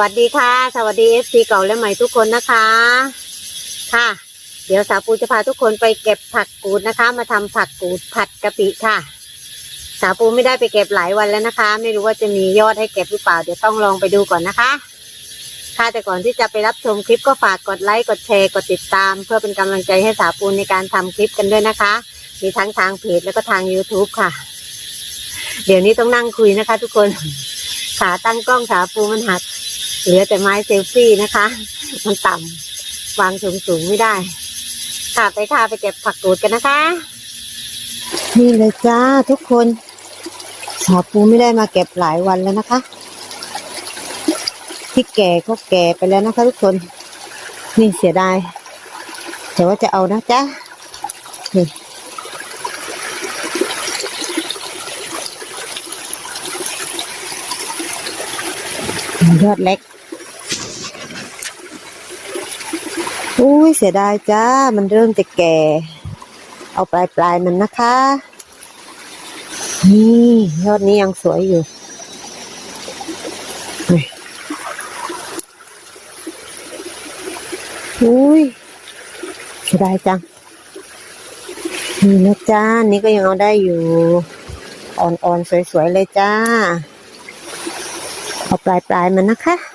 วัสดีค่ะ สวัสดีเอฟซีเก่าและใหม่ทุกคนนะคะ ค่ะ เดี๋ยวสาวปูจะพาทุกคนไปเก็บผักกูดนะคะ มาทำผักกูดผัดกะปิค่ะ สาวปูไม่ได้ไปเก็บหลายวันแล้วนะคะ ไม่รู้ว่าจะมียอดให้เก็บหรือเปล่าเดี๋ยวต้องลองไปดูก่อนนะคะ ค่ะแต่ก่อนที่จะไปรับชมคลิปก็ฝากกดไลค์กดแชร์กดติดตาม เพื่อเป็นกำลังใจให้สาวปูในการทำคลิปกันด้วยนะคะ มีทั้งทางเพจแล้วก็ทาง YouTube ค่ะ เดี๋ยวนี้ต้องนั่งคุยนะคะ ทุกคนขาตั้งกล้องขาปูมันหัก เหลือแต่ไม้เซลฟี่นะคะ มันต่ำวางสูงสูงๆไม่ได้ ค่ะไปค่ะไปเก็บผักกูดกันนะคะ นี่เลยจ้าทุกคนสาวปูไม่ได้มาเก็บหลายวันแล้วนะคะที่แก่ก็แก่ไปแล้วนะคะทุกคน นี่เสียดายแต่ว่าจะเอานะจ๊ะนี่ยอดเล็ก อุ้ยเสียดายจ้า มันเริ่มจะแก่ เอาปลายปลายมันนะคะ นี่ยอดนี้ยังสวยอยู่ อุ้ยเสียดายจัง นี่นะจ้า นี่ก็ยังเอาได้อยู่ อ่อนๆ สวยๆ เลยจ้า เอาปลายปลายมันนะคะ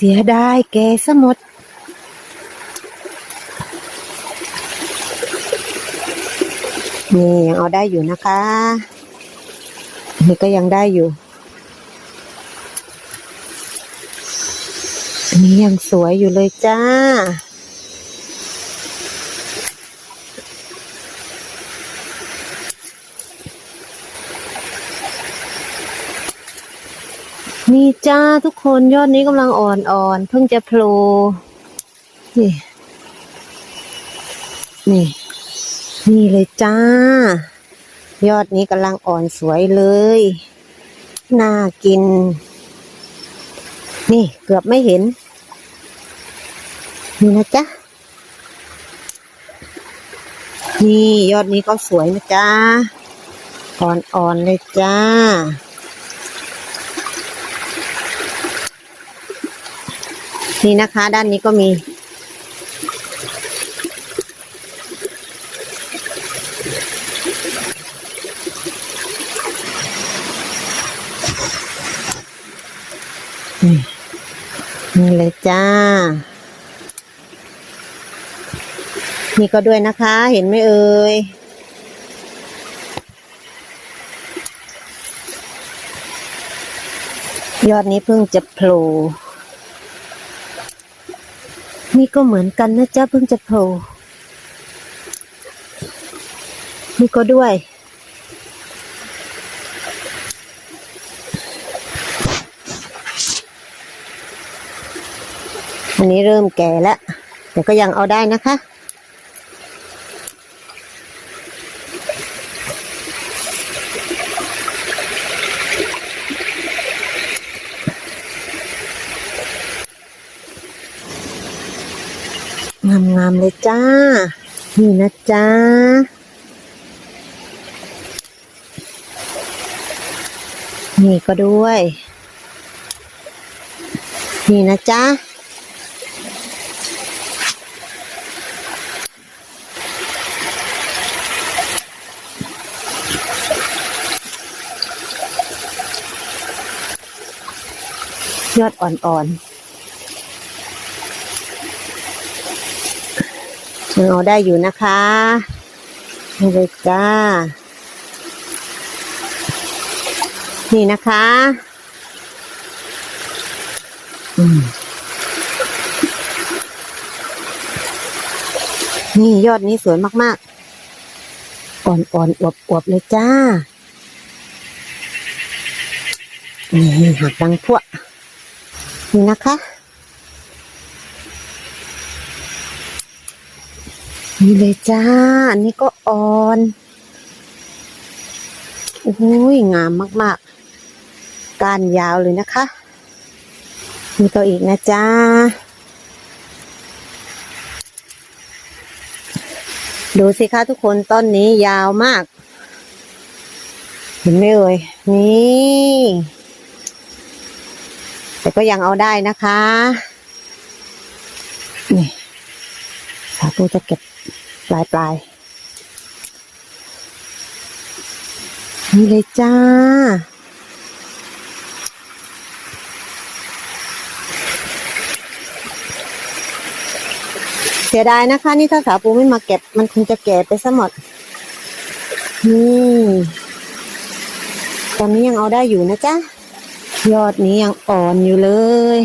เสียดายแกสมดนี่ยังเอาได้อยู่นะคะ นี่ก็ยังได้อยู่ อันนี้ยังสวยอยู่เลยจ้า นี่ จ้าทุกคนยอดนี้กำลังอ่อนๆเพิ่งจะโผล่นี่ นี่ นี่เลยจ้า ยอดนี้กำลังอ่อนสวยเลย น่ากิน นี่เกือบไม่เห็น นี่นะจ๊ะ นี่ยอดนี้ก็สวยนะจ๊ะ อ่อนๆเลยจ้า นี่นะคะ ด้านนี้ก็มี นี่เลยจ้า นี่ก็ด้วยนะคะ เห็นไหมเอ่ยยอดนี้เพิ่งจะโผล่ นี่ก็เหมือนกันนะจ๊ะเพิ่งจะโผล่นี่ก็ด้วย อันนี้เริ่มแก่แล้ว แต่ก็ยังเอาได้นะคะ งามๆเลยจ้า นี่นะจ้านี่ก็ด้วย นี่นะจ๊ะ ยอดอ่อนๆยัง เอาได้อยู่นะคะนี่เลยจ้า นี่นะคะอืมนี่ยอดนี้สวยมากๆ อ่อนๆอวบๆเลยจ้า นี่หักดังพวกนี่นะคะ นี่เลยจ้า อันนี้ก็อ่อนโอ้ยงามมากๆ การยาวเลยนะคะ มีตัวอีกนะจ้า ดูสิคะทุกคนต้นนี้ยาวมาก เห็นไหมเอ่ย นี่ แต่ก็ยังเอาได้นะคะ นี่ สาปูจะเก็บปลายปลายนี่เลยจ้า เสียดายนะคะ นี่ถ้าสาวปูไม่มาเก็บ มันคงจะแก่ไปซะหมด นี่ตอนนี้ยังเอาได้อยู่นะจ๊ะ ยอดนี้ยังอ่อนอยู่เลย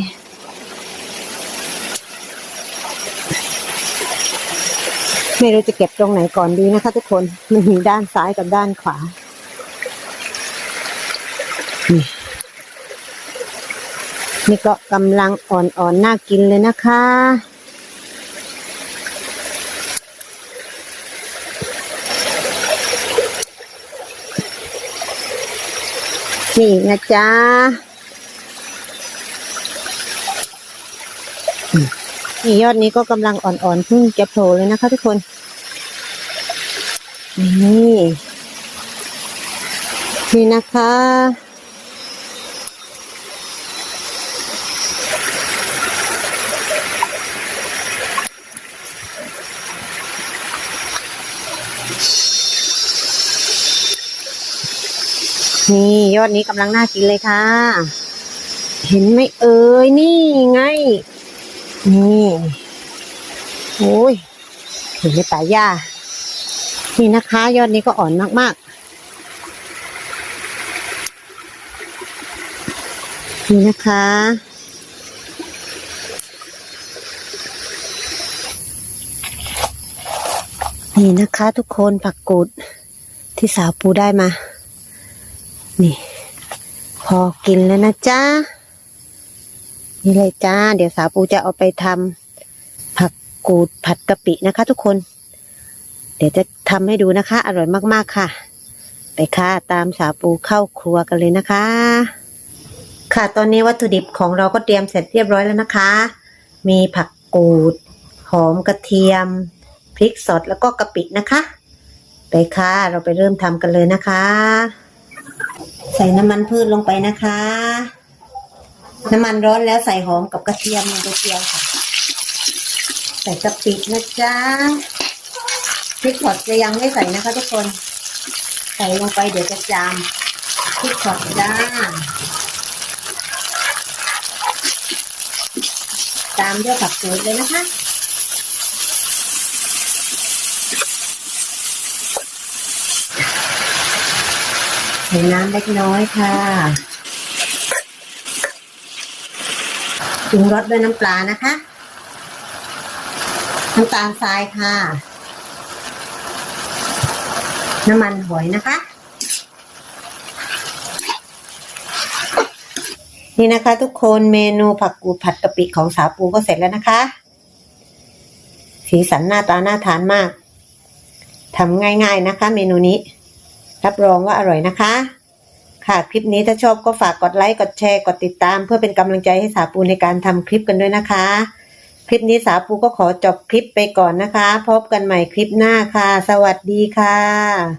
ไม่รู้จะเก็บตรงไหนก่อนดีนะคะ ทุกคนมันมีด้านซ้ายกับด้านขวานี่นี่ก็กำลังอ่อนๆน่ากินเลยนะคะ นี่นะจ๊ะ นี่ยอดนี้ก็กำลังอ่อนๆเพิ่งจะโผล่เลยนะคะทุกคน นี่นี่นะคะ นี่ยอดนี้กำลังน่ากินเลยค่ะ เห็นไหมเอ่ยนี่ไง นี่โอ้ยเห็นในป่าหญ้านี่นะคะ ยอดนี้ก็อ่อนมากๆ นี่นะคะ นี่นะคะทุกคนผักกูดที่สาวปูได้มา นี่ พอกินแล้วนะจ๊ะ นี่เลยจ้า เดี๋ยวสาวปูจะเอาไปทำผักกูดผัดกะปินะคะ ทุกคน เดี๋ยวจะทำให้ดูนะคะ อร่อยมากๆค่ะ ไปค่ะ ตามสาวปูเข้าครัวกันเลยนะคะ ค่ะตอนนี้วัตถุดิบของเราก็เตรียมเสร็จเรียบร้อยแล้วนะคะ มีผักกูด หอมกระเทียม พริกสดแล้วก็กะปินะคะ ไปค่ะ เราไปเริ่มทำกันเลยนะคะ ใส่น้ำมันพืชลงไปนะคะ น้ำมันร้อนแล้วใส่หอมกับกระเทียมลงไปเจียวค่ะ ใส่กะปินะจ๊ะพริกสดจะยังไม่ใส่นะคะ ทุกคน ใส่ลงไปเดี๋ยวจะจามพริกสดจ้าตามด้วยผักกูดเลยนะคะใส่น้ำเล็กน้อยค่ะ ปรุงรสด้วยน้ำปลานะคะ น้ำตาลทรายค่ะ น้ำมันหอยนะคะ นี่นะคะ ทุกคนเมนูผักกูดผัดกะปิของสาวปูก็เสร็จแล้วนะคะ สีสันหน้าตาน่าทานมากทำง่ายๆนะคะ เมนูนี้ รับรองว่าอร่อยนะคะ ค่ะ คลิปนี้ถ้าชอบก็ฝากกดไลค์ กดแชร์ กดติดตาม เพื่อเป็นกำลังใจให้สาปูในการทำคลิปกันด้วยนะคะ คลิปนี้สาปูก็ขอจบคลิปไปก่อนนะคะ พบกันใหม่คลิปหน้าค่ะ สวัสดีค่ะ